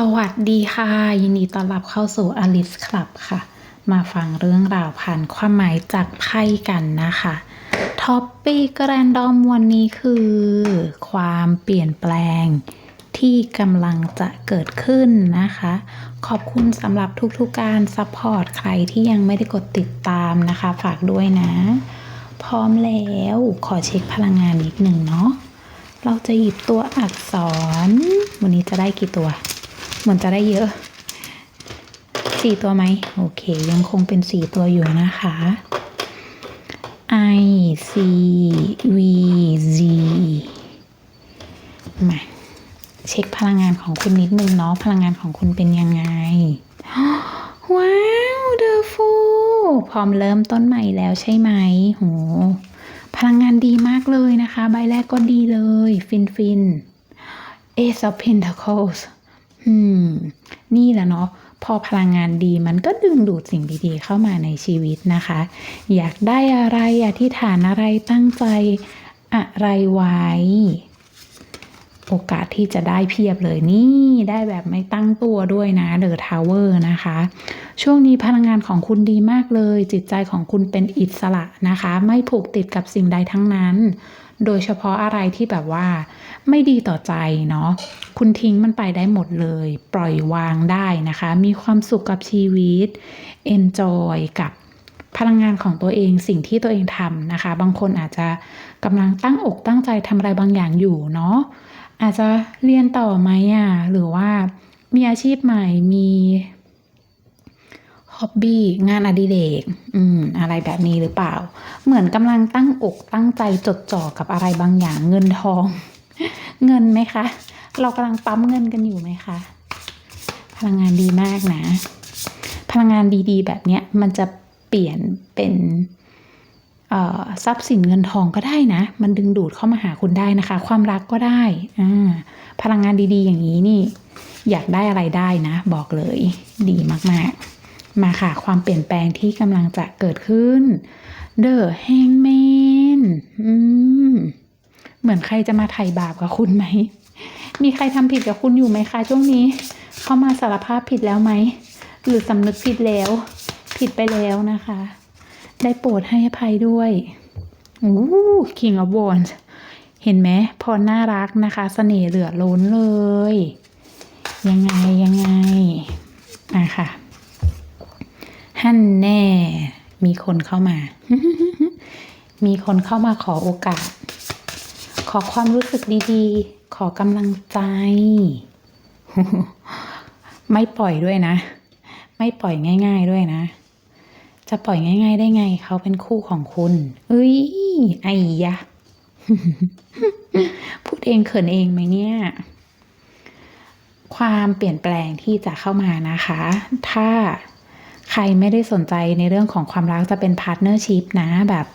สวัสดีค่ะ ยินดีต้อนรับเข้าสู่ Alice Club ค่ะ มาฟังเรื่องราวผ่านความหมายจากไพ่กันนะคะท็อปปี้กแรนดอมวันนี้คือ ความเปลี่ยนแปลงที่กำลังจะเกิดขึ้นนะคะ ขอบคุณสำหรับทุกๆการซัพพอร์ตใครที่ยังไม่ได้กดติดตามนะคะ ฝากด้วยนะ พร้อมแล้วขอเช็คพลังงานนิดหนึ่งเนาะเราจะหยิบตัวอักษร วันนี้จะได้กี่ตัว เหมือนจะได้เยอะสี่ตัวไหมโอเค ยังคงเป็นสี่ตัวอยู่นะคะ I C V Z มาเช็คพลังงานของคุณนิดนึงเนาะพลังงานของคุณเป็นยังไง ว้าวเดอฟูพร้อมเริ่มต้นใหม่แล้วใช่ไหมโหพลังงานดีมากเลยนะคะ ใบแรกก็ดีเลย ฟินฟิน Ace of Pentacles อืม นี่แหละเนาะพอพลังงานดีมันก็ดึงดูดสิ่งดีๆ เข้ามาในชีวิตนะคะ อยากได้อะไรอธิษฐานอะไรตั้งใจอะไรไว้ โอกาสที่จะได้เพียบเลยนี่ ได้แบบไม่ตั้งตัวด้วยนะเดอะทาวเวอร์นะคะ ช่วงนี้พลังงานของคุณดีมากเลย จิตใจของคุณเป็นอิสระนะคะ ไม่ผูกติดกับสิ่งใดทั้งนั้น โดยเฉพาะอะไรที่แบบว่า ไม่ดีต่อใจเนาะคุณทิ้งมันไปได้หมดเลย ปล่อยวางได้นะคะ มีความสุขกับชีวิต enjoy กับพลังงานของตัวเองสิ่งที่ตัวเองทำนะคะ บางคนอาจจะกำลังตั้งอกตั้งใจทำอะไรบางอย่างอยู่เนาะอาจจะเรียนต่อไหมอะหรือว่ามีอาชีพใหม่มี ฮ็อบบี้งานอดิเรกอืมอะไรแบบนี้หรือเปล่า เหมือนกำลังตั้งอกตั้งใจจดจ่อกับอะไรบางอย่างเงินทอง เงินไหมคะ เรากำลังปั๊มเงินกันอยู่ไหมคะ พลังงานดีมากนะ พลังงานดีๆ แบบเนี้ยมันจะเปลี่ยนเป็นทรัพย์สินเงินทองก็ได้นะ มันดึงดูดเข้ามาหาคุณได้นะคะ ความรักก็ได้อพลังงานดีๆ อย่างนี้นี่ อยากได้อะไรได้นะ บอกเลยดีมากๆ มาค่ะ ความเปลี่ยนแปลงที่กำลังจะเกิดขึ้น The Hangman อืม เหมือนใครจะมาไถ่บาปกับคุณไหม มีใครทำผิดกับคุณอยู่ไหมคะช่วงนี้ เข้ามาสารภาพผิดแล้วไหม หรือสำนึกผิดแล้ว ผิดไปแล้วนะคะ ได้โปรดให้อภัยด้วยอู้ King of Wands เห็นไหม พอน่ารักนะคะเสน่ห์เหลือล้นเลย ยังไงยังไงอะค่ะ ฮั่นแน่ มีคนเข้ามา มีคนเข้ามาขอโอกาส ขอความรู้สึกดีๆ ขอกำลังใจ ไม่ปล่อยด้วยนะ ไม่ปล่อยง่าย ๆด้วยนะ จะปล่อยง่าย ๆ ได้ไง เขาเป็นคู่ของคุณ เอ้ย ไอ้ยะ พูดเองเขินเองไหมเนี่ยความเปลี่ยนแปลงที่จะเข้ามานะคะ ถ้า ใครไม่ได้สนใจในเรื่องของความรักจะเป็นพาร์ทเนอร์ชิพนะแบบ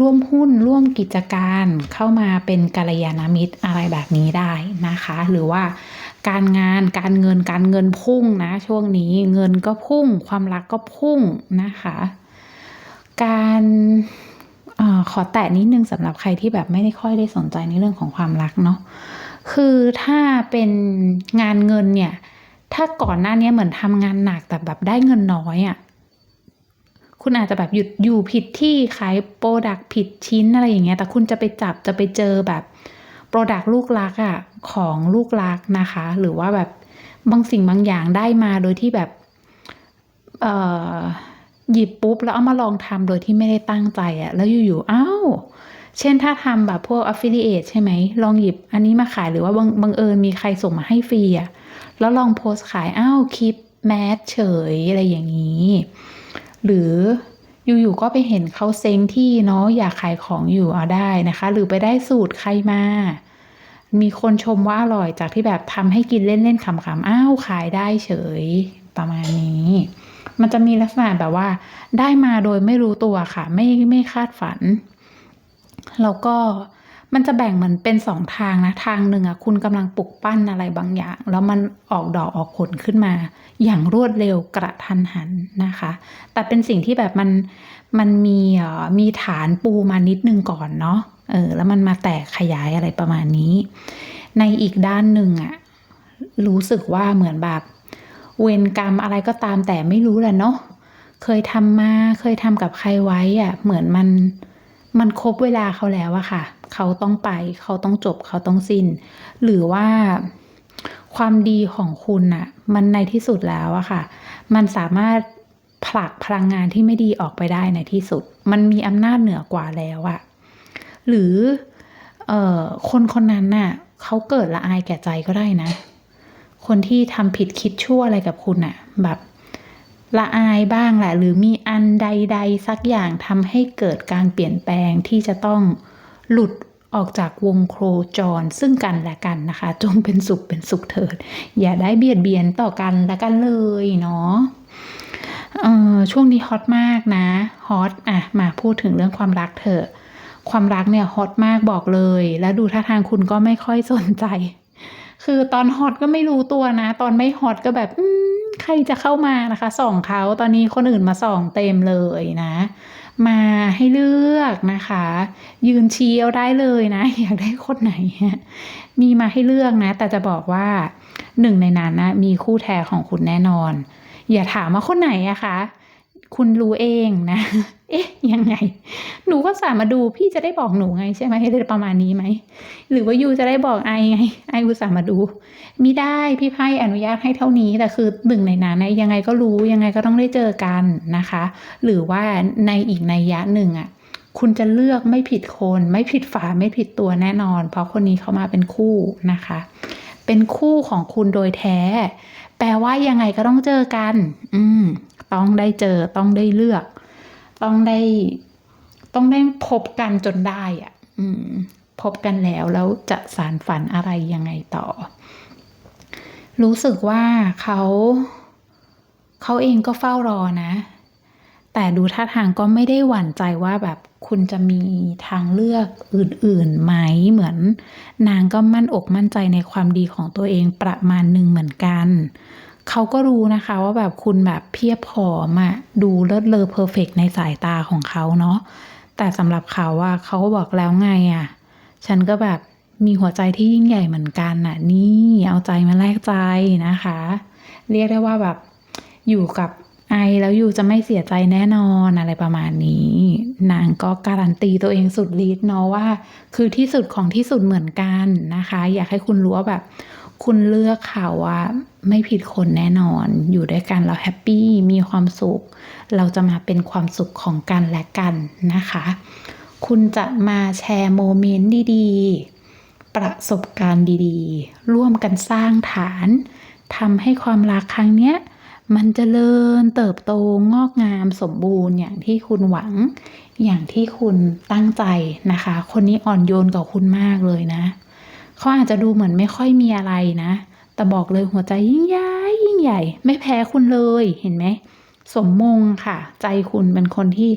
ร่วมหุ้นร่วมกิจการเข้ามาเป็นกัลยาณมิตรอะไรแบบนี้ได้นะคะ หรือว่าการงานการเงินการเงินพุ่งนะช่วงนี้เงินก็พุ่ง ความรักก็พุ่งนะคะ การออขอแตะนิดนึงสำหรับใครที่แบบไม่ได้ค่อยได้สนใจในเรื่องของความรักเนาะคือถ้าเป็นงานเงินเนี่ย ถ้าก่อนหน้านี้เหมือนทำงานหนักแต่แบบได้เงินน้อยอะ่ะคุณอาจจะแบบหยุดอยู่ผิดที่ขายโปรดักผิดชิ้นอะไรอย่างเงี้ย แต่คุณจะไปจับจะไปเจอแบบโปรดักลูกรักอะ่ะของลูกรักนะคะ หรือว่าแบบบางสิ่งบางอย่างได้มาโดยที่แบบเอ่อหยิบปุ๊บแล้วเอามาลองทำโดยที่ไม่ได้ตั้งใจอะ่ะ แล้วอยู่ๆอ้าวเช่นถ้าทำแบบพวก affiliate ใช่ไหมลองหยิบอันนี้มาขายหรือว่าบังบังเอิญมีใครส่งมาให้ฟรีอะ แล้วลองโพสต์ขายอ้าวคลิปแมสเฉยอะไรอย่างนี้ หรืออยู่ๆก็ไปเห็นเขาเซ้งที่เนาะอยากขายของอยู่เอาได้นะคะ หรือไปได้สูตรใครมา มีคนชมว่าอร่อยจากที่แบบทำให้กินเล่นๆขำๆอ้าวขายได้เฉยประมาณนี้ มันจะมีลักษณะแบบว่า ได้มาโดยไม่รู้ตัวค่ะ ไม่ไม่คาดฝัน แล้วก็ มันจะแบ่งเหมือนเป็นสองทางนะทางหนึ่งอะคุณกำลังปลุกปั้นอะไรบางอย่าง แล้วมันออกดอกออกผลขึ้นมา อย่างรวดเร็วกระทันหันนะคะ แต่เป็นสิ่งที่แบบมันมันมีเอ่อมีฐานปูมานิดนึงก่อนเนาะเออแล้วมันมาแตกขยายอะไรประมาณนี้ ในอีกด้านหนึ่งอะรู้สึกว่าเหมือนแบบเวรกรรมอะไรก็ตามแต่ไม่รู้แหละเนาะเคยทำมาเคยทำกับใครไว้อะเหมือนมันมันครบเวลาเขาแล้วอะค่ะ เขาต้องไป เขาต้องจบเขาต้องสิ้น หรือว่าความดีของคุณน่ะ มันในที่สุดแล้วอะค่ะ มันสามารถผลักพลังงานที่ไม่ดีออกไปได้ในที่สุด มันมีอำนาจเหนือกว่าแล้วอะหรือเอ่อคนคนนั้นน่ะเขาเกิดละอายแก่ใจก็ได้นะ คนที่ทำผิดคิดชั่วอะไรกับคุณน่ะ แบบละอายบ้างแหละ หรือมีอันใด ๆ สักอย่างทำให้เกิดการเปลี่ยนแปลงที่จะต้อง หลุดออกจากวงโครจรซึ่งกันและกันนะคะ จงเป็นสุขเป็นสุขเถิด อย่าได้เบียดเบียนต่อกันและกันเลยเนาะช่วงนี้ฮอตมากนะฮอตอะมาพูดถึงเรื่องความรักเถอะ ความรักเนี่ยฮอตมากบอกเลย แล้วดูท่าทางคุณก็ไม่ค่อยสนใจ คือตอนฮอตก็ไม่รู้ตัวนะ ตอนไม่ฮอตก็แบบใครจะเข้ามานะคะส่องเขาตอนนี้คนอื่นมาส่องเต็มเลยนะ มาให้เลือกนะคะ ยืนชี้เอาได้เลยนะ อยากได้คนไหน มีมาให้เลือกนะ แต่จะบอกว่าหนึ่งในนั้นนะมีคู่แท้ของคุณแน่นอน อย่าถามว่าคนไหนอะคะ คุณรู้เองนะ เอ๊ะยังไง หนูก็สามมาดูพี่จะได้บอกหนูไงใช่ไหมให้ได้ประมาณนี้ไหม หรือว่ายูจะได้บอกไอไง ไออุตส่าห์มาดูมิได้พี่ไพ่อนุญาตให้เท่านี้แต่คือหนึ่งในนั้นนะยังไงก็รู้ยังไงก็ต้องได้เจอกันนะคะ หรือว่าในอีกในยยะหนึ่งอะคุณจะเลือกไม่ผิดคน ไม่ผิดฝาไม่ผิดตัวแน่นอน เพราะคนนี้เขามาเป็นคู่นะคะ เป็นคู่ของคุณโดยแท้ แปลว่ายังไงก็ต้องเจอกัน อืม ต้องได้เจอต้องได้เลือก ต้องได้ต้องได้พบกันจนได้อะพบกันแล้วแล้วจะสารฝันอะไรยังไงต่อ รู้สึกว่าเขาเขาเองก็เฝ้ารอนะ แต่ดูท่าทางก็ไม่ได้หวั่นใจว่าแบบคุณจะมีทางเลือกอื่นๆไหมเหมือน นางก็มั่นอกมั่นใจในความดีของตัวเองประมาณหนึ่งเหมือนกัน เขาก็รู้นะคะว่าแบบคุณแบบเพียบพร้อมอะดูเลิศเลอเพอร์เฟกในสายตาของเขาเนาะแต่สำหรับเขาอะเขาก็บอกแล้วไงอะฉันก็แบบมีหัวใจที่ยิ่งใหญ่เหมือนกันน่ะ นี่เอาใจมาแลกใจนะคะ เรียกได้ว่าแบบอยู่กับไอแล้วอยู่จะไม่เสียใจแน่นอนอะไรประมาณนี้ นางก็การันตีตัวเองสุดฤทธิ์เนาะว่า คือที่สุดของที่สุดเหมือนกันนะคะ อยากให้คุณรู้ว่าแบบ คุณเลือกเขาว่าไม่ผิดคนแน่นอน อยู่ด้วยกันเราแฮปปี้มีความสุข เราจะมาเป็นความสุขของกันและกันนะคะ คุณจะมาแชร์โมเมนต์ดีๆ ประสบการณ์ดีๆ ร่วมกันสร้างฐานทำให้ความรักครั้งเนี้ยมันจเจริญเติบโตงอกงามสมบูรณ์อย่างที่คุณหวัง อย่างที่คุณตั้งใจนะคะ คนนี้อ่อนโยนกับคุณมากเลยนะ เขาอาจจะดูเหมือนไม่ค่อยมีอะไรนะ แต่บอกเลยหัวใจยิ่งใหญ่ยิ่งใหญ่ ไม่แพ้คุณเลยเห็นไหมสมมงค่ะ ใจคุณเป็นคนที่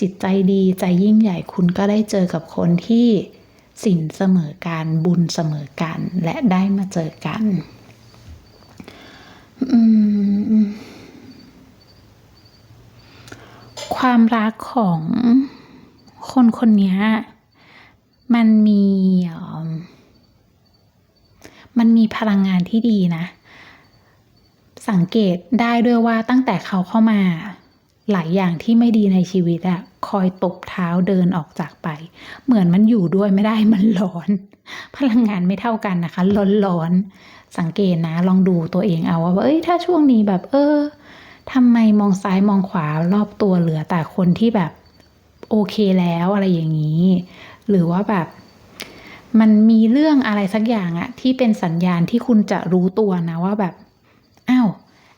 จิตใจดีใจยิ่งใหญ่คุณก็ได้เจอกับคนที่สินเสมอกันบุญเสมอกันและได้มาเจอกันความรักของคนคนนี้มันมีเอิ่ มันมีพลังงานที่ดีนะ สังเกตได้ด้วยว่าตั้งแต่เขาเข้ามา หลายอย่างที่ไม่ดีในชีวิตอะคอยตบเท้าเดินออกจากไป เหมือนมันอยู่ด้วยไม่ได้มันร้อน พลังงานไม่เท่ากันนะคะ ร้อนร้อนๆสังเกตนะ ลองดูตัวเองเอาว่าเอ้ยถ้าช่วงนี้แบบ เออทำไมมองซ้ายมองขวารอบตัวเหลือแต่คนที่แบบโอเคแล้วอะไรอย่างนี้ หรือว่าแบบ มันมีเรื่องอะไรสักอย่างอะที่เป็นสัญญาณที่คุณจะรู้ตัวนะว่าแบบอ้าว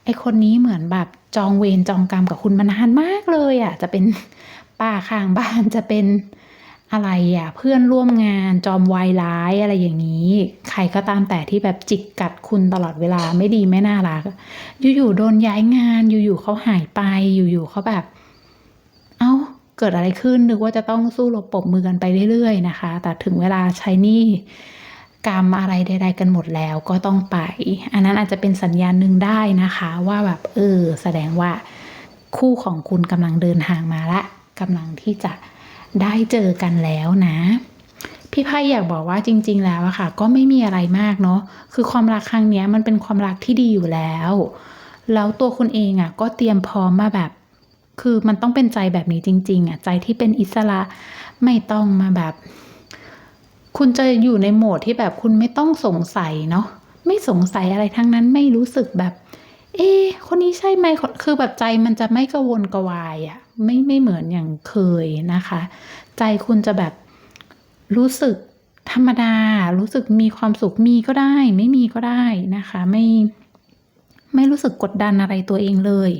ไอคนนี้เหมือนแบบจองเวรจองกรรมกับคุณมานานมากเลยอะจะเป็นป้าข้างบ้านจะเป็นอะไรอะเพื่อนร่วมงานจอมวายร้ายอะไรอย่างนี้ ใครก็ตามแต่ที่แบบจิกกัดคุณตลอดเวลาไม่ดีไม่น่ารัก อยู่ๆโดนย้ายงานอยู่ๆเขาหายไปอยู่ๆเขาแบบ เกิดอะไรขึ้นนึกว่าจะต้องสู้รบปรบมือกันไปเรื่อยๆนะคะ แต่ถึงเวลาใช้นี่กรรมอะไรใด ๆ กันหมดแล้วก็ต้องไป อันนั้นอาจจะเป็นสัญญาณหนึ่งได้นะคะว่าแบบเออแสดงว่าคู่ของคุณกำลังเดินทางมาละกำลังที่จะได้เจอกันแล้วนะ พี่ไพ่อยากบอกว่าจริง ๆ แล้วอะค่ะ ก็ไม่มีอะไรมากเนาะคือความรักครั้งนี้มันเป็นความรักที่ดีอยู่แล้ว แล้วตัวคุณเองอะก็เตรียมพร้อมมาแบบ คือมันต้องเป็นใจแบบนี้จริง ๆอะใจที่เป็นอิสระไม่ต้องมาแบบ คุณจะอยู่ในโหมดที่แบบคุณไม่ต้องสงสัยเนาะไม่สงสัยอะไรทั้งนั้นไม่รู้สึกแบบ เอ๊คนนี้ใช่ไหมคือแบบใจมันจะไม่กระวนกระวายอะไม่ไม่เหมือนอย่างเคยนะคะ ใจคุณจะแบบรู้สึกธรรมดา รู้สึกมีความสุขมีก็ได้ ไม่มีก็ได้นะคะ ไม่ ไม่รู้สึกกดดันอะไรตัวเองเลย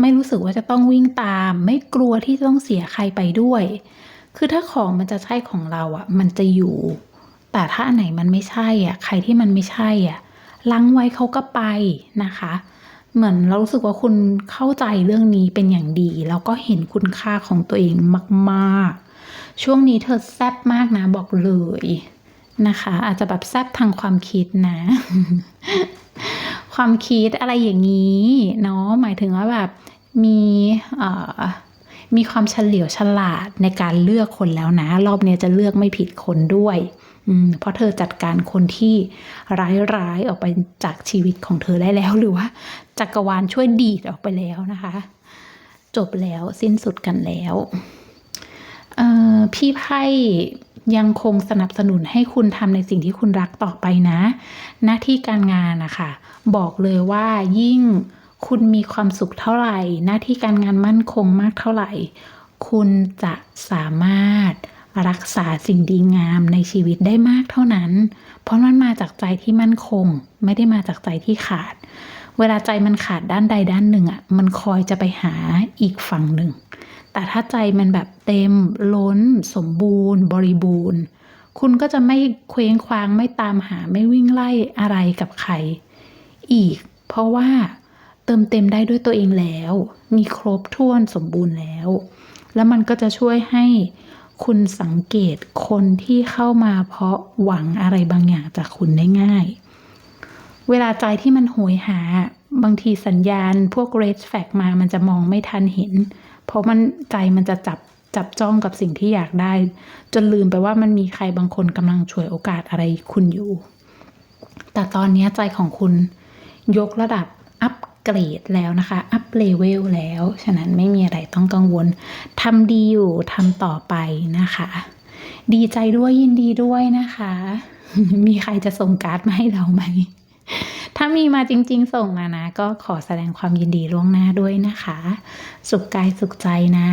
ไม่รู้สึกว่าจะต้องวิ่งตาม ไม่กลัวที่จะต้องเสียใครไปด้วย คือถ้าของมันจะใช่ของเราอะ่ะ มันจะอยู่ แต่ถ้าอันไหนมันไม่ใช่อะ ใครที่มันไม่ใช่อะลังไว้เขาก็ไปนะคะ เหมือนเรารู้สึกว่าคุณเข้าใจเรื่องนี้เป็นอย่างดี แล้วก็เห็นคุณค่าของตัวเองมากๆ ช่วงนี้เธอแซบมากนะบอกเลยนะคะ อาจจะแบบแซบทางความคิดนะ ความคิดอะไรอย่างนี้เนาะหมายถึงว่าแบบมีมีความเฉลียวฉลาดในการเลือกคนแล้วนะ รอบนี้จะเลือกไม่ผิดคนด้วยเพราะเธอจัดการคนที่ร้ายๆออกไปจากชีวิตของเธอได้แล้วหรือว่าจักรวาลช่วยดีดออกไปแล้วนะคะ จบแล้วสิ้นสุดกันแล้วพี่ไพ่ ยังคงสนับสนุนให้คุณทำในสิ่งที่คุณรักต่อไปนะ หน้าที่การงานนะคะ บอกเลยว่ายิ่งคุณมีความสุขเท่าไหร่ หน้าที่การงานมั่นคงมากเท่าไหร่ คุณจะสามารถรักษาสิ่งดีงามในชีวิตได้มากเท่านั้น เพราะมันมาจากใจที่มั่นคง ไม่ได้มาจากใจที่ขาด เวลาใจมันขาดด้านใดด้านหนึ่งอะ มันคอยจะไปหาอีกฝั่งหนึ่ง แต่ถ้าใจมันแบบเต็มล้น สมบูรณ์ บริบูรณ์ คุณก็จะไม่เคว้งคว้างไม่ตามหาไม่วิ่งไล่อะไรกับใคร อีก เพราะว่าเติมเต็มได้ด้วยตัวเองแล้ว มีครบถ้วนสมบูรณ์แล้ว แล้วมันก็จะช่วยให้คุณสังเกตคนที่เข้ามาเพราะหวังอะไรบางอย่างจากคุณได้ง่าย เวลาใจที่มันโหยหา บางทีสัญญาณพวก red flag มามันจะมองไม่ทันเห็น เพราะมันใจมันจะจับจับจ้องกับสิ่งที่อยากได้ จนลืมไปว่ามันมีใครบางคนกำลังฉวยโอกาสอะไรคุณอยู่ แต่ตอนนี้ใจของคุณยกระดับอัปเกรดแล้วนะคะ อัปเลเวลแล้ว ฉะนั้นไม่มีอะไรต้องกังวลทำดีอยู่ทำต่อไปนะคะ ดีใจด้วยยินดีด้วยนะคะ มีใครจะส่งการ์ดมาให้เราไหม ถ้ามีมาจริง ๆ ส่งมานะ ก็ขอแสดงความยินดีล่วงหน้าด้วยนะคะ สุขกายสุขใจนะ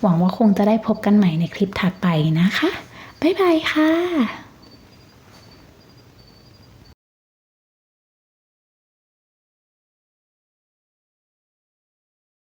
หวังว่าคงจะได้พบกันใหม่ในคลิปถัดไปนะคะ บ๊ายบายค่ะ